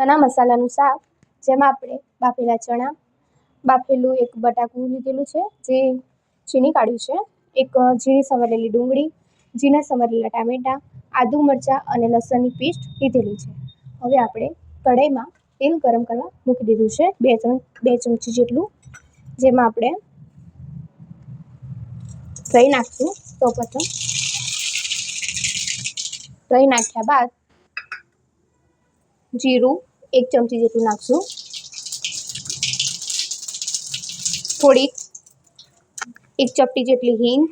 ચણા મસાલાનું શાક, જેમાં આપણે બાફેલા ચણા, બાફેલું એક બટાકું લીધેલું છે, જે છીણી કાઢ્યું છે, એક ઝીણી સમારેલી ડુંગળી, ઝીણા સમારેલા ટામેટાં, આદુ મરચાં અને લસણની પેસ્ટ લીધેલી છે. હવે આપણે કઢાઈમાં તેલ ગરમ કરવા મૂકી દીધું છે, બે ત્રણ બે ચમચી જેટલું, જેમાં આપણે રાઈ નાખશું. પ્રથમ રાઈ નાખ્યા બાદ જીરું એક ચમચી જેટલું નાખશું. થોડીક એક ચપટી જેટલી હિંગ.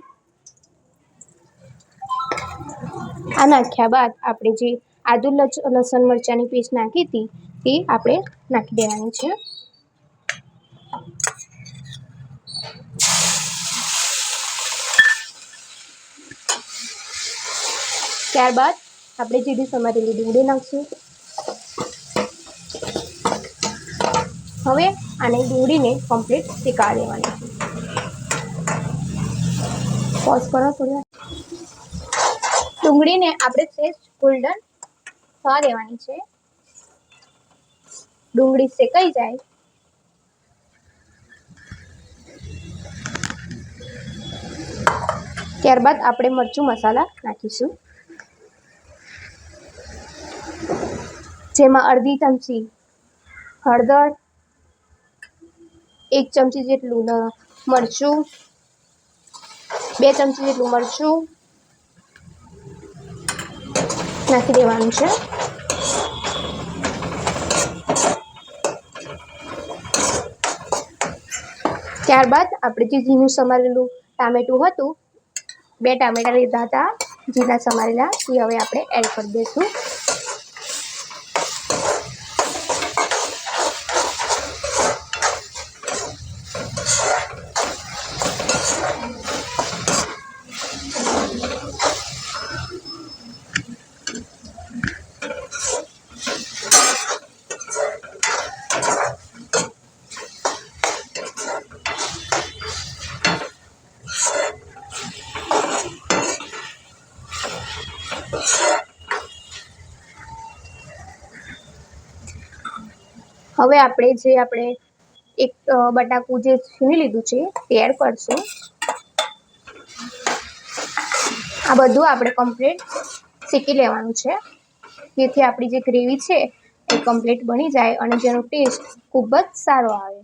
આ નાખ્યા બાદ આપણે જે આદુ લસણ મરચાંની પેસ્ટ નાખી હતી, તે આપણે નાખી દેવાની છે. ત્યારબાદ આપણે જે ડીશ અમારી સમારેલી ડુંગળી નાખશું. હવે આને ડુંગળીને કમ્પ્લીટ શેકાવા દેવાની છે. પોઝ કરો થોડી ડુંગળીને આપણે સેજ ગોલ્ડન થવા દેવાની છે. ડુંગળી શેકાઈ જાય. ત્યારબાદ આપણે મરચું મસાલા નાખીશું. જેમાં અડધી ચમચી હળદર એક ચમચી જેટલું મરચું, બે ચમચી જેટલું મરચું નાખી દેવાનું છે. ત્યારબાદ આપણે જે ઝીણું સમારેલું ટામેટું હતું, બે ટામેટા લીધા હતા, ઝીણા સમારેલા, એ હવે આપણે એડ કરી દઈશું. હવે આપણે જે આપણે એક બટાકું જે છીણી લીધું છે તે એડ કરશું. આ બધું આપણે કમ્પ્લીટ શેકી લેવાનું છે. જેથી આપણી જે ગ્રેવી છે, એ કમ્પ્લીટ બની જાય અને જેનો ટેસ્ટ ખૂબ જ સારો આવે.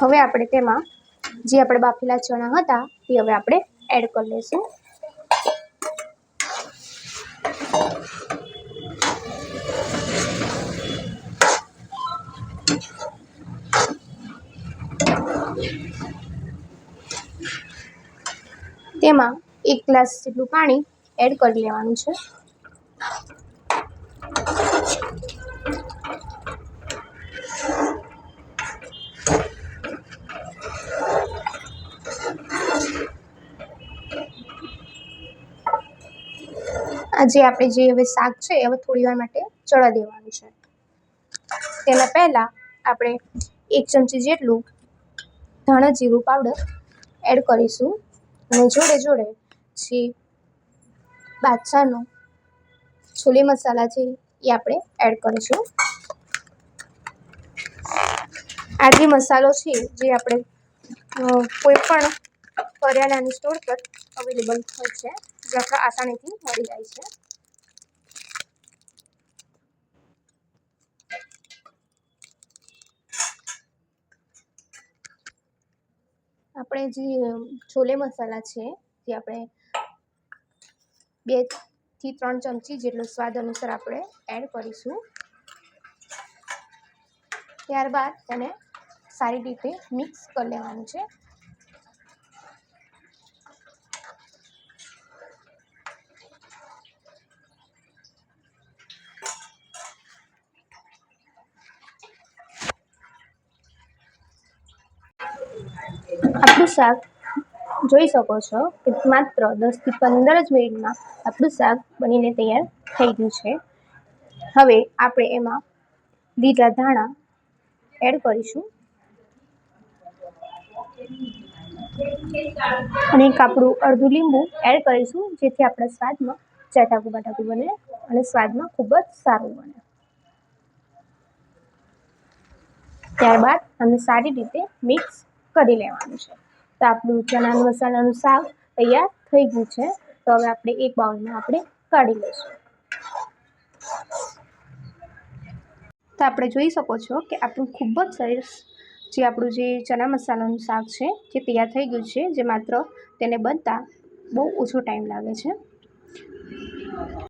હવે આપણે તેમાં જે આપણે બાફેલા ચણા હતા, તે હવે આપણે એડ કરી લઈશું. તેમાં એક ગ્લાસ જેટલું પાણી એડ કરી લેવાનું છે. આ જે આપણે જે હવે શાક છે હવે થોડી વાર માટે ચડવા દેવાનું છે. તેના પહેલાં આપણે એક ચમચી જેટલું ધાણા જીરું પાવડર એડ કરીશું અને જોડે જોડે જે બાદશાહનો છોલે મસાલા છે એ આપણે એડ કરીશું. આ જે મસાલો છે જે આપણે કોઈ પણ કરિયાણાની સ્ટોર પર અવેલેબલ હોય છે. જે આસાનીથી મળી જાય છે. આપણે જે છોલે મસાલા છે, જે આપણે બેથી ત્રણ ચમચી જેટલો સ્વાદ અનુસાર આપણે એડ કરીશું. ત્યારબાદ તેને સારી રીતે મિક્સ કરી લેવાનું છે. આપણું શાક જોઈ શકો છો કે માત્ર દસથી પંદર જ મિનિટમાં આપણું શાક બનીને તૈયાર થઈ ગયું છે. હવે આપણે એમાં લીલા ધાણા એડ કરીશું. અને એક આપણું અડધું લીંબુ એડ કરીશું, જેથી આપણા સ્વાદમાં ચટાકું બટાકું બને અને સ્વાદમાં ખૂબ જ સારું બને. ત્યારબાદ આને સારી રીતે મિક્સ કરી લેવાનું છે. તો આપણું ચણાનું મસાલાનું શાક તૈયાર થઈ ગયું છે. તો હવે આપણે એક બાઉલમાં આપણે કાઢી લઈશું. તો આપણે જોઈ શકો છો કે આપણું ખૂબ જ સરસ જે આપણું જે ચણા મસાલાનું શાક છે, જે તૈયાર થઈ ગયું છે, જે માત્ર તેને બનતા બહુ ઓછો ટાઈમ લાગે છે.